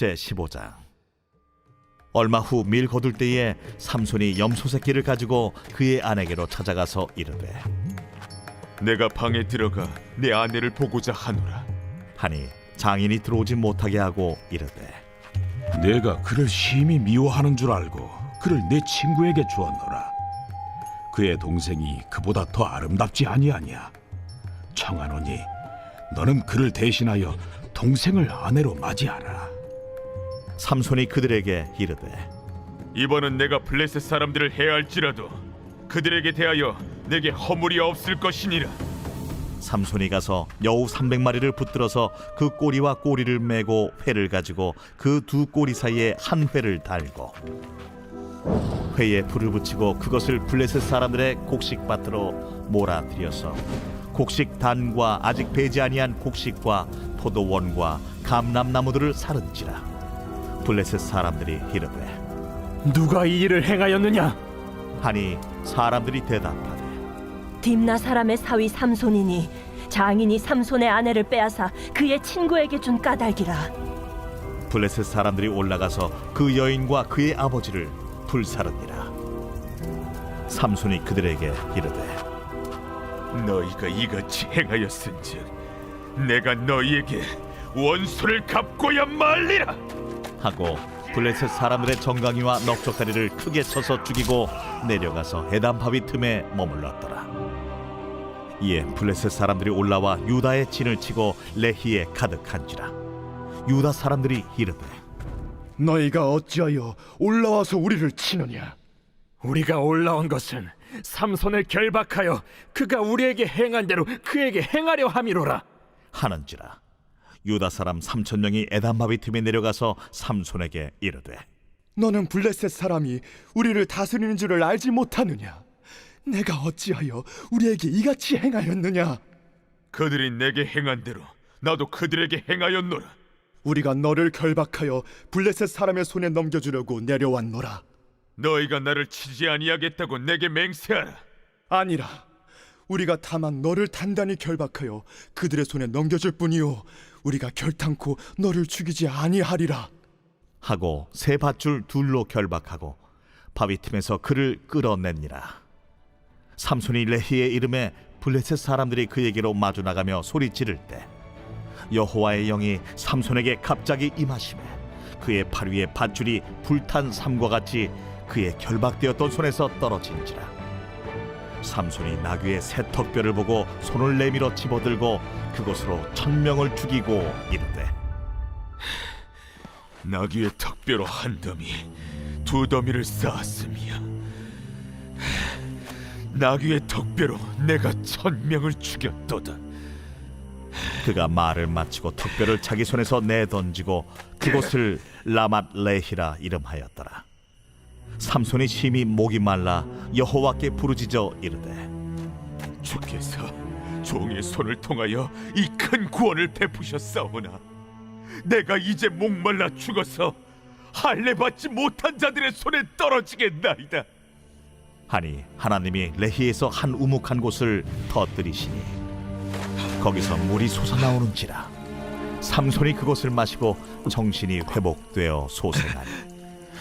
제 15장 얼마 후 밀 거둘 때에 삼손이 염소 새끼를 가지고 그의 아내에게로 찾아가서 이르되 내가 방에 들어가 내 아내를 보고자 하노라. 하니 장인이 들어오지 못하게 하고 이르되 내가 그를 심히 미워하는 줄 알고 그를 내 친구에게 주었노라. 그의 동생이 그보다 더 아름답지 아니하냐? 청하노니 너는 그를 대신하여 동생을 아내로 맞이하라. 삼손이 그들에게 이르되 이번은 내가 블레셋 사람들을 해할지라도 그들에게 대하여 내게 허물이 없을 것이니라. 삼손이 가서 여우 300마리를 붙들어서 그 꼬리와 꼬리를 메고 회를 가지고 그 두 꼬리 사이에 한 회를 달고 회에 불을 붙이고 그것을 블레셋 사람들의 곡식밭으로 몰아들여서 곡식 단과 아직 배지 아니한 곡식과 포도원과 감람나무들을 사른지라 블레셋 사람들이 이르되 누가 이 일을 행하였느냐? 하니 사람들이 대답하되 딥나 사람의 사위 삼손이니 장인이 삼손의 아내를 빼앗아 그의 친구에게 준 까닭이라 블레셋 사람들이 올라가서 그 여인과 그의 아버지를 불사르니라 삼손이 그들에게 이르되 너희가 이같이 행하였은즉 내가 너희에게 원수를 갚고야 말리라. 하고 블레셋 사람들의 정강이와 넉적다리를 크게 쳐서 죽이고 내려가서 해담 바위 틈에 머물렀더라 이에 블레셋 사람들이 올라와 유다의 진을 치고 레히에 가득한지라 유다 사람들이 이르되 너희가 어찌하여 올라와서 우리를 치느냐? 우리가 올라온 것은 삼손을 결박하여 그가 우리에게 행한 대로 그에게 행하려 함이로라. 하는지라 유다 사람 삼천 명이 에담바위 틈에 내려가서 삼손에게 이르되 너는 블레셋 사람이 우리를 다스리는 줄을 알지 못하느냐? 내가 어찌하여 우리에게 이같이 행하였느냐? 그들이 내게 행한 대로 나도 그들에게 행하였노라. 우리가 너를 결박하여 블레셋 사람의 손에 넘겨주려고 내려왔노라. 너희가 나를 치지 아니하겠다고 내게 맹세하라. 아니라 우리가 다만 너를 단단히 결박하여 그들의 손에 넘겨줄 뿐이요 우리가 결탄코 너를 죽이지 아니하리라. 하고 세 밧줄 둘로 결박하고 바위 틈에서 그를 끌어내니라 삼손이 레히의 이름에 블레셋 사람들이 그에게로 마주 나가며 소리 지를 때 여호와의 영이 삼손에게 갑자기 임하심에 그의 팔 위에 밧줄이 불탄 삼과 같이 그의 결박되었던 손에서 떨어진지라 삼손이 나귀의 새 턱뼈를 보고 손을 내밀어 집어들고 그곳으로 천명을 죽이고 이르되 나귀의 턱뼈로 한 더미, 두 더미를 쌓았으며 나귀의 턱뼈로 내가 천 명을 죽였도다. 그가 말을 마치고 턱뼈를 자기 손에서 내던지고 그곳을 라맛 레히라 이름하였더라. 삼손이 심히 목이 말라 여호와께 부르짖어 이르되 주께서 종의 손을 통하여 이 큰 구원을 베푸셨사오나 내가 이제 목말라 죽어서 할례 받지 못한 자들의 손에 떨어지겠나이다. 하니 하나님이 레히에서 한 우묵한 곳을 터뜨리시니 거기서 물이 솟아나오는지라 삼손이 그것을 마시고 정신이 회복되어 소생하니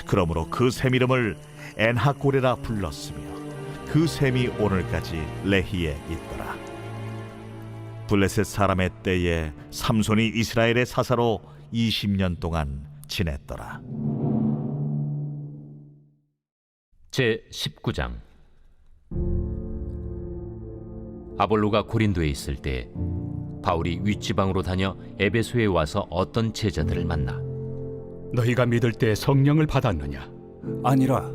그러므로 그 샘 이름을 엔하고레라 불렀으며 그 샘이 오늘까지 레히에 있더라. 블레셋 사람의 때에 삼손이 이스라엘의 사사로 20년 동안 지냈더라. 제 19장. 아볼로가 고린도에 있을 때 바울이 윗지방으로 다녀 에베소에 와서 어떤 제자들을 만나 너희가 믿을 때 성령을 받았느냐? 아니라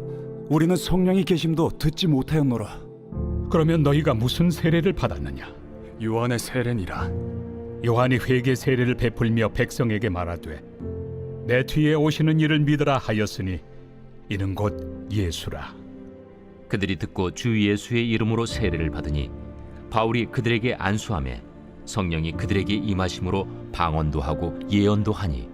우리는 성령이 계심도 듣지 못하였노라. 그러면 너희가 무슨 세례를 받았느냐? 요한의 세례니라. 요한이 회개 세례를 베풀며 백성에게 말하되 내 뒤에 오시는 이를 믿으라 하였으니 이는 곧 예수라. 그들이 듣고 주 예수의 이름으로 세례를 받으니 바울이 그들에게 안수함에 성령이 그들에게 임하심으로 방언도 하고 예언도 하니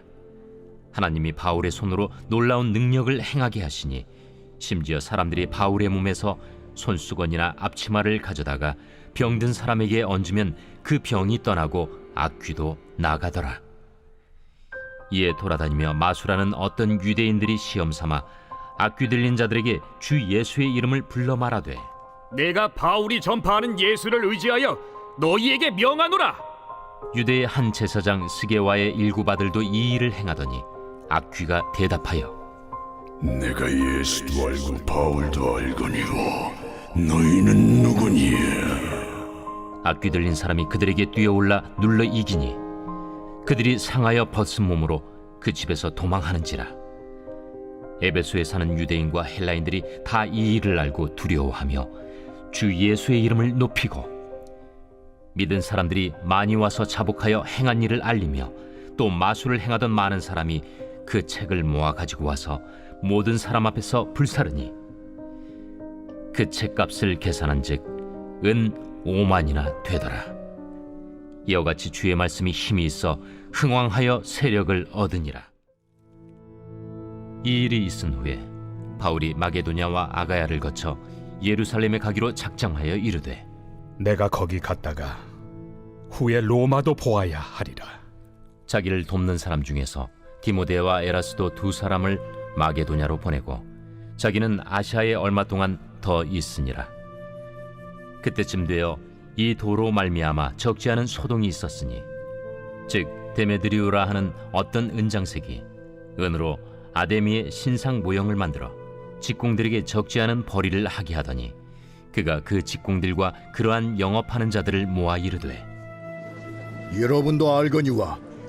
하나님이 바울의 손으로 놀라운 능력을 행하게 하시니 심지어 사람들이 바울의 몸에서 손수건이나 앞치마를 가져다가 병든 사람에게 얹으면 그 병이 떠나고 악귀도 나가더라. 이에 돌아다니며 마수라는 어떤 유대인들이 시험 삼아 악귀 들린 자들에게 주 예수의 이름을 불러 말하되 내가 바울이 전파하는 예수를 의지하여 너희에게 명하노라. 유대의 한 제사장 스게와의 일곱 아들도 이 일을 행하더니 악귀가 대답하여 내가 예수도 알고 바울도 알거니와 너희는 누구니에? 악귀 들린 사람이 그들에게 뛰어올라 눌러 이기니 그들이 상하여 벗은 몸으로 그 집에서 도망하는지라 에베소에 사는 유대인과 헬라인들이 다 이 일을 알고 두려워하며 주 예수의 이름을 높이고 믿은 사람들이 많이 와서 자복하여 행한 일을 알리며 또 마술을 행하던 많은 사람이 그 책을 모아 가지고 와서 모든 사람 앞에서 불사르니 그 책값을 계산한즉 은 5만이나 되더라. 이와 같이 주의 말씀이 힘이 있어 흥왕하여 세력을 얻으니라. 이 일이 있은 후에 바울이 마게도냐와 아가야를 거쳐 예루살렘에 가기로 작정하여 이르되 내가 거기 갔다가 후에 로마도 보아야 하리라. 자기를 돕는 사람 중에서 디모데와 에라스도 두 사람을 마게도냐로 보내고 자기는 아시아에 얼마 동안 더 있으니라. 그때쯤 되어 이 도로 말미암아 적지 않은 소동이 있었으니 즉 데메드리우라 하는 어떤 은장색이 은으로 아데미의 신상 모형을 만들어 직공들에게 적지 않은 벌이를 하게 하더니 그가 그 직공들과 그러한 영업하는 자들을 모아 이르되 여러분도 알거니와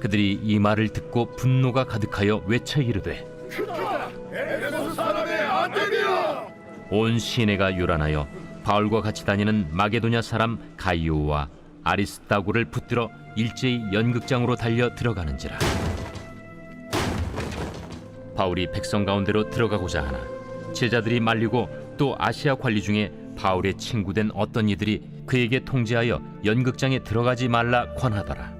그들이 이 말을 듣고 분노가 가득하여 외쳐 이르되 온 시내가 요란하여 바울과 같이 다니는 마게도냐 사람 가이오와 아리스타고를 붙들어 일제히 연극장으로 달려 들어가는지라. 바울이 백성 가운데로 들어가고자 하나 제자들이 말리고 또 아시아 관리 중에 바울의 친구된 어떤 이들이 그에게 통제하여 연극장에 들어가지 말라 권하더라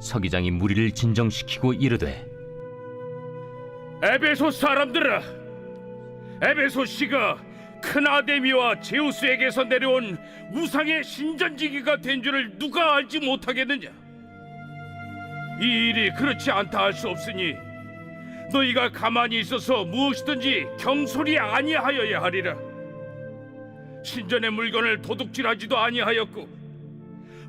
서기장이 무리를 진정시키고 이르되 에베소 사람들아, 에베소 씨가 큰 아데미와 제우스에게서 내려온 우상의 신전지기가 된 줄을 누가 알지 못하겠느냐? 이 일이 그렇지 않다 할 수 없으니 너희가 가만히 있어서 무엇이든지 경솔이 아니하여야 하리라. 신전의 물건을 도둑질하지도 아니하였고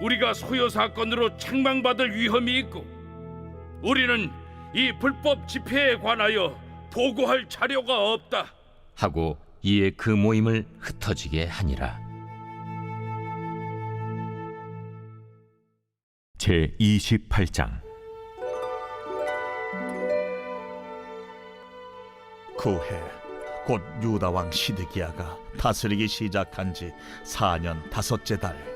우리가 소요 사건으로 책망받을 위험이 있고 우리는 이 불법 집회에 관하여 보고할 자료가 없다. 하고 이에 그 모임을 흩어지게 하니라. 제 28장. 그해 곧 유다 왕 시드기야가 다스리기 시작한 지 4년 다섯째 달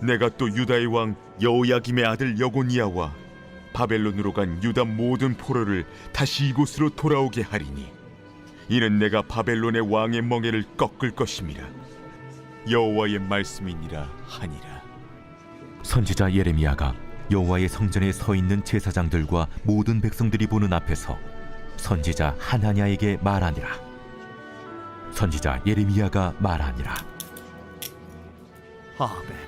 내가 또 유다의 왕 여호야김의 아들 여고니아와 바벨론으로 간 유다 모든 포로를 다시 이곳으로 돌아오게 하리니 이는 내가 바벨론의 왕의 멍에를 꺾을 것임이라 여호와의 말씀이니라 하니라 선지자 예레미야가 여호와의 성전에 서 있는 제사장들과 모든 백성들이 보는 앞에서 선지자 하나냐에게 말하니라. 선지자 예레미야가 말하니라. 아멘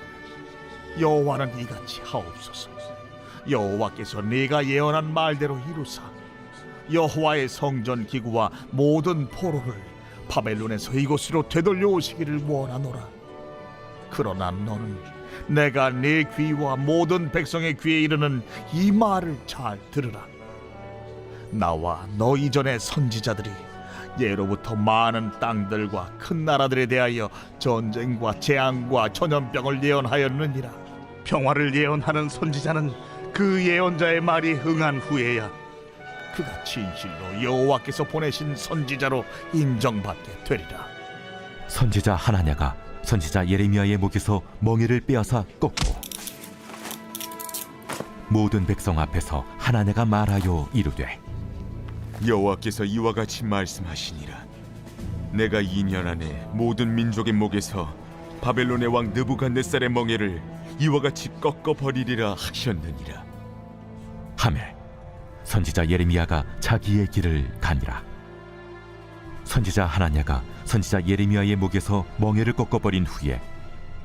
여호와는 이같이 하옵소서. 여호와께서 네가 예언한 말대로 이루사. 여호와의 성전 기구와 모든 포로를 바벨론에서 이곳으로 되돌려 오시기를 원하노라. 그러나 너는 내가 네 귀와 모든 백성의 귀에 이르는 이 말을 잘 들으라. 나와 너 이전의 선지자들이 예로부터 많은 땅들과 큰 나라들에 대하여 전쟁과 재앙과 전염병을 예언하였느니라. 평화를 예언하는 선지자는 그 예언자의 말이 응한 후에야 그가 진실로 여호와께서 보내신 선지자로 인정받게 되리라. 선지자 하나냐가 선지자 예레미야의 목에서 멍에를 빼앗아 꺾고 모든 백성 앞에서 하나냐가 말하여 이르되 여호와께서 이와 같이 말씀하시니라. 내가 2년 안에 모든 민족의 목에서 바벨론의 왕 느부갓네살의 멍에를 이와 같이 꺾어 버리리라 하셨느니라. 하매 선지자 예레미야가 자기의 길을 가니라. 선지자 하나냐가 선지자 예레미야의 목에서 멍에를 꺾어 버린 후에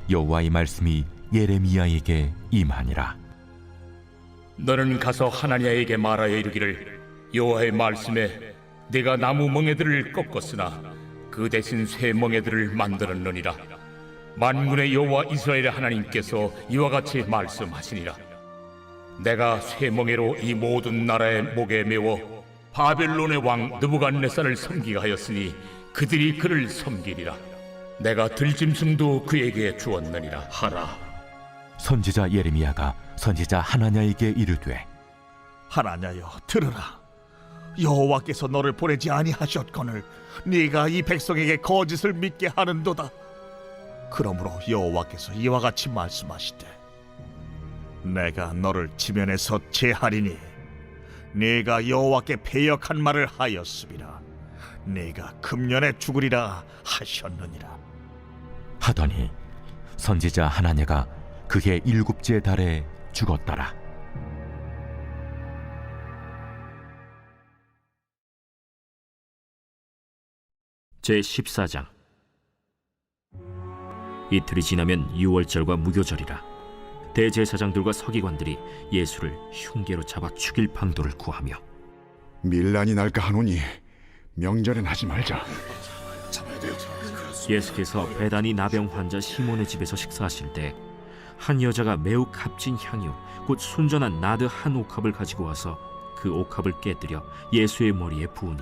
여호와의 말씀이 예레미야에게 임하니라. 너는 가서 하나냐에게 말하여 이르기를 여호와의 말씀에 내가 나무 멍에들을 꺾었으나 그 대신 새 멍에들을 만들었느니라. 만군의 여호와 이스라엘의 하나님께서 이와 같이 말씀하시니라. 내가 새 멍에로 이 모든 나라의 목에 메워 바벨론의 왕 느부갓네살을 섬기게 하였으니 그들이 그를 섬기리라. 내가 들짐승도 그에게 주었느니라. 하라. 선지자 예레미야가 선지자 하나냐에게 이르되 하나냐여 들으라. 여호와께서 너를 보내지 아니하셨거늘 네가 이 백성에게 거짓을 믿게 하는도다. 그러므로 여호와께서 이와 같이 말씀하시되 내가 너를 지면에서 제하리니 네가 여호와께 배역한 말을 하였음이라 네가 금년에 죽으리라 하셨느니라. 하더니 선지자 하나냐가 그해 일곱째 달에 죽었더라 제 14장 이틀이 지나면 유월절과 무교절이라 대제사장들과 서기관들이 예수를 흉계로 잡아 죽일 방도를 구하며 밀란이 날까 하노니 명절엔 하지 말자. 예수께서 배단이 나병 환자 시몬의 집에서 식사하실 때 한 여자가 매우 값진 향유 곧 순전한 나드 한 옥합을 가지고 와서 그 옥합을 깨뜨려 예수의 머리에 부으니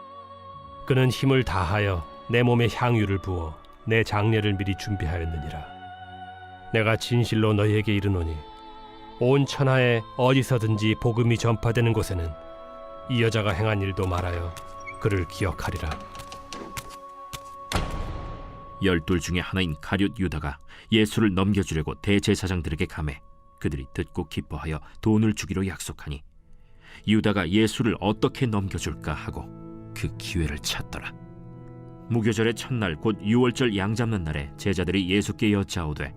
그는 힘을 다하여 내 몸에 향유를 부어 내 장례를 미리 준비하였느니라. 내가 진실로 너희에게 이르노니 온 천하에 어디서든지 복음이 전파되는 곳에는 이 여자가 행한 일도 말하여 그를 기억하리라. 열둘 중에 하나인 가룟 유다가 예수를 넘겨주려고 대제사장들에게 감해 그들이 듣고 기뻐하여 돈을 주기로 약속하니 유다가 예수를 어떻게 넘겨줄까 하고 그 기회를 찾더라 무교절의 첫날 곧 유월절 양 잡는 날에 제자들이 예수께 여짜오되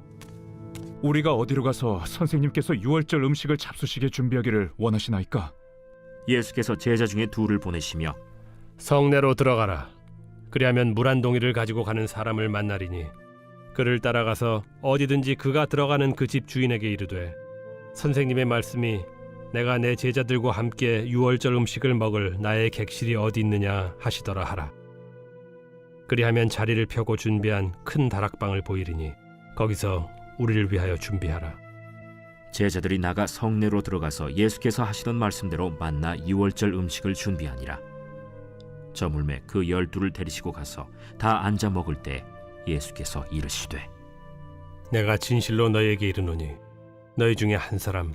우리가 어디로 가서 선생님께서 유월절 음식을 잡수시게 준비하기를 원하시나이까? 예수께서 제자 중에 둘을 보내시며 성내로 들어가라. 그리하면 물 한 동이를 가지고 가는 사람을 만나리니 그를 따라가서 어디든지 그가 들어가는 그 집 주인에게 이르되 선생님의 말씀이 내가 내 제자들과 함께 유월절 음식을 먹을 나의 객실이 어디 있느냐 하시더라 하라. 그리하면 자리를 펴고 준비한 큰 다락방을 보이리니 거기서 우리를 위하여 준비하라. 제자들이 나가 성내로 들어가서 예수께서 하시던 말씀대로 만나 유월절 음식을 준비하니라. 저물매 그 열두를 데리시고 가서 다 앉아 먹을 때 예수께서 이르시되 내가 진실로 너희에게 이르노니 너희 중에 한 사람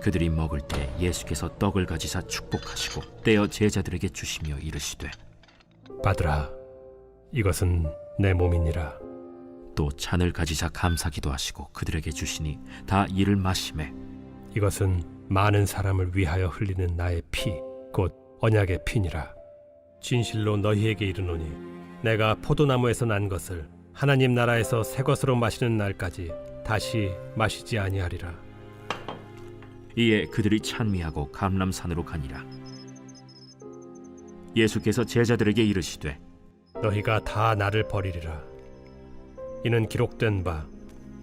그들이 먹을 때 예수께서 떡을 가지사 축복하시고 떼어 제자들에게 주시며 이르시되 받으라. 이것은 내 몸이니라. 또 잔을 가지사 감사기도 하시고 그들에게 주시니 다 이를 마심에 이것은 많은 사람을 위하여 흘리는 나의 피, 곧 언약의 피니라. 진실로 너희에게 이르노니 내가 포도나무에서 난 것을 하나님 나라에서 새 것으로 마시는 날까지 다시 마시지 아니하리라. 이에 그들이 찬미하고 감람산으로 가니라 예수께서 제자들에게 이르시되 너희가 다 나를 버리리라. 이는 기록된 바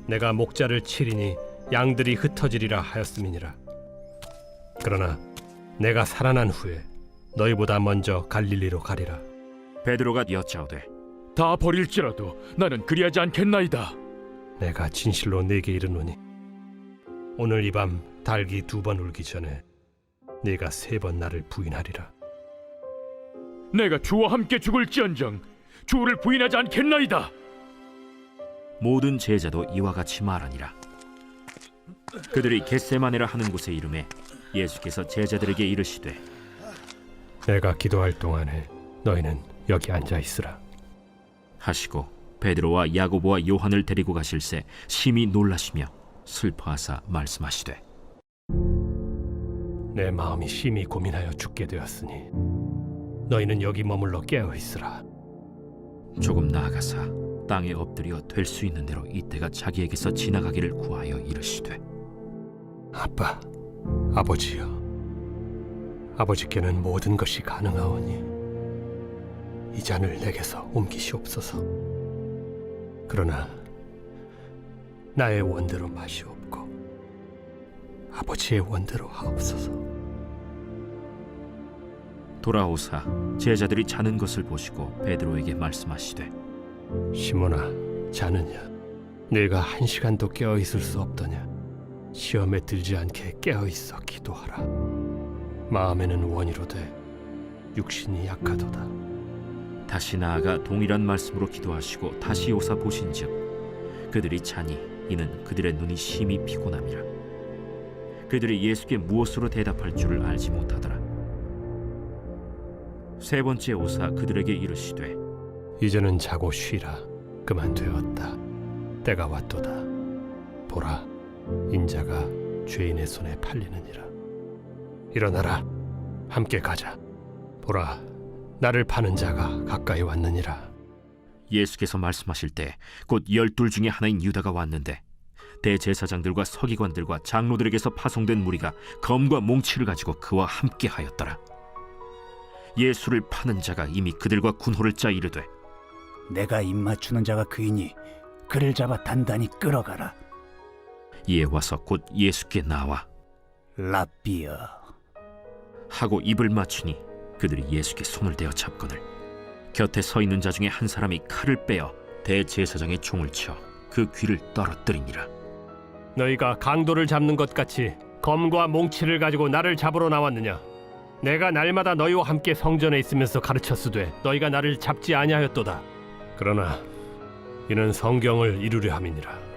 내가 목자를 치리니 양들이 흩어지리라 하였음이니라. 그러나 내가 살아난 후에 너희보다 먼저 갈릴리로 가리라. 베드로가 여짜오되 다 버릴지라도 나는 그리하지 않겠나이다. 내가 진실로 네게 이르노니 오늘 이 밤 달기 두 번 울기 전에 네가 세 번 나를 부인하리라. 내가 주와 함께 죽을지언정 주를 부인하지 않겠나이다. 모든 제자도 이와 같이 말하니라 그들이 겟세마네라 하는 곳에 이름에 예수께서 제자들에게 이르시되 내가 기도할 동안에 너희는 여기 앉아 있으라. 하시고 베드로와 야고보와 요한을 데리고 가실새 심히 놀라시며 슬퍼하사 말씀하시되 내 마음이 심히 고민하여 죽게 되었으니 너희는 여기 머물러 깨어 있으라. 조금 나아가사 땅에 엎드려 될 수 있는 대로 이때가 자기에게서 지나가기를 구하여 이르시되 아빠, 아버지여, 아버지께는 모든 것이 가능하오니 이 잔을 내게서 옮기시옵소서. 그러나 나의 원대로 마시옵고 아버지의 원대로 하옵소서. 돌아오사 제자들이 자는 것을 보시고 베드로에게 말씀하시되 시몬아, 자느냐? 네가 한 시간도 깨어 있을 수 없더냐? 시험에 들지 않게 깨어 있어 기도하라. 마음에는 원이로되 육신이 약하도다. 다시 나아가 동일한 말씀으로 기도하시고 다시 오사 보신즉 그들이 자니 이는 그들의 눈이 심히 피곤함이라 그들이 예수께 무엇으로 대답할 줄을 알지 못하더라 세 번째 오사 그들에게 이르시되 이제는 자고 쉬라. 그만 되었다. 때가 왔도다. 보라, 인자가 죄인의 손에 팔리느니라. 일어나라. 함께 가자. 보라, 나를 파는 자가 가까이 왔느니라. 예수께서 말씀하실 때 곧 열둘 중에 하나인 유다가 왔는데 대제사장들과 서기관들과 장로들에게서 파송된 무리가 검과 몽치를 가지고 그와 함께 하였더라 예수를 파는 자가 이미 그들과 군호를 짜 이르되 내가 입맞추는 자가 그이니 그를 잡아 단단히 끌어가라. 이에 와서 곧 예수께 나와 라비어. 하고 입을 맞추니 그들이 예수께 손을 대어 잡거늘 곁에 서 있는 자 중에 한 사람이 칼을 빼어 대제사장의 총을 쳐그 귀를 떨어뜨리니라 너희가 강도를 잡는 것 같이 검과 몽치를 가지고 나를 잡으러 나왔느냐? 내가 날마다 너희와 함께 성전에 있으면서 가르쳤으되 너희가 나를 잡지 아니하였도다. 그러나 이는 성경을 이루려 함이니라.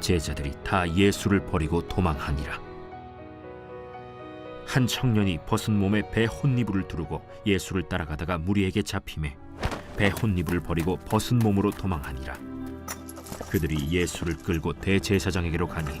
제자들이 다 예수를 버리고 도망하니라. 한 청년이 벗은 몸에 배 혼니부를 두르고 예수를 따라가다가 무리에게 잡힘에 배 혼니부를 버리고 벗은 몸으로 도망하니라. 그들이 예수를 끌고 대제사장에게로 가니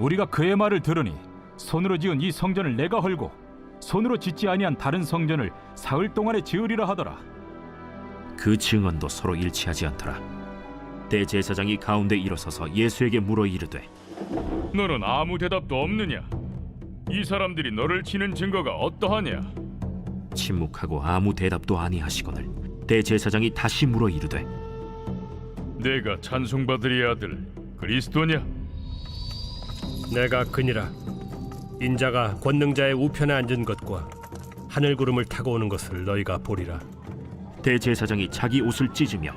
우리가 그의 말을 들으니 손으로 지은 이 성전을 내가 헐고 손으로 짓지 아니한 다른 성전을 사흘 동안에 지으리라 하더라. 그 증언도 서로 일치하지 않더라 대제사장이 가운데 일어서서 예수에게 물어 이르되 너는 아무 대답도 없느냐? 이 사람들이 너를 치는 증거가 어떠하냐? 침묵하고 아무 대답도 아니하시거늘 대제사장이 다시 물어 이르되 내가 찬송받으리 아들 그리스도냐? 내가 그니라. 인자가 권능자의 우편에 앉은 것과 하늘 구름을 타고 오는 것을 너희가 보리라. 대제사장이 자기 옷을 찢으며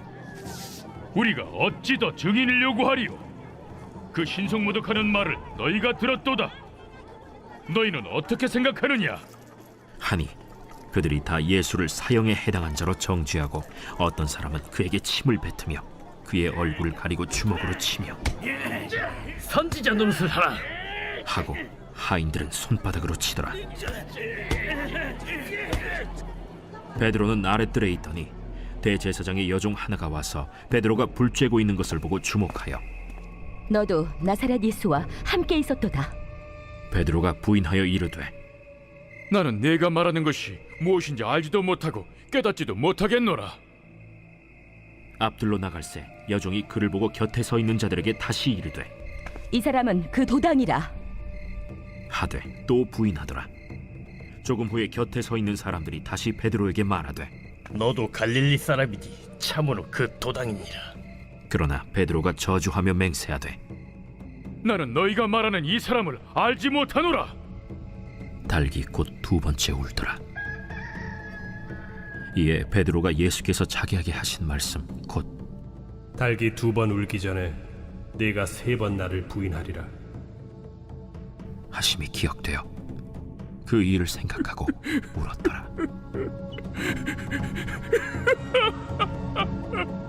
우리가 어찌 더 증인을 요구하리요? 그 신성모독하는 말을 너희가 들었도다. 너희는 어떻게 생각하느냐? 하니 그들이 다 예수를 사형에 해당한 자로 정죄하고 어떤 사람은 그에게 침을 뱉으며 그의 얼굴을 가리고 주먹으로 치며 선지자 노릇을 하라. 하고 하인들은 손바닥으로 치더라 베드로는 아랫뜰에 있더니 대제사장의 여종 하나가 와서 베드로가 불 쬐고 있는 것을 보고 주목하여 너도 나사렛 예수와 함께 있었도다. 베드로가 부인하여 이르되 나는 네가 말하는 것이 무엇인지 알지도 못하고 깨닫지도 못하겠노라. 앞들로 나갈새 여종이 그를 보고 곁에 서 있는 자들에게 다시 이르되 이 사람은 그 도당이라. 하되 또 부인하더라 조금 후에 곁에 서 있는 사람들이 다시 베드로에게 말하되 너도 갈릴리 사람이니 참으로 그 도당이니라. 그러나 베드로가 저주하며 맹세하되 나는 너희가 말하는 이 사람을 알지 못하노라. 달기 곧 두 번째 울더라. 이에 베드로가 예수께서 자기에게 하신 말씀 곧 달기 두번 울기 전에 내가 세 번 나를 부인하리라. 하심이 기억되어 그 일을 생각하고 울었더라.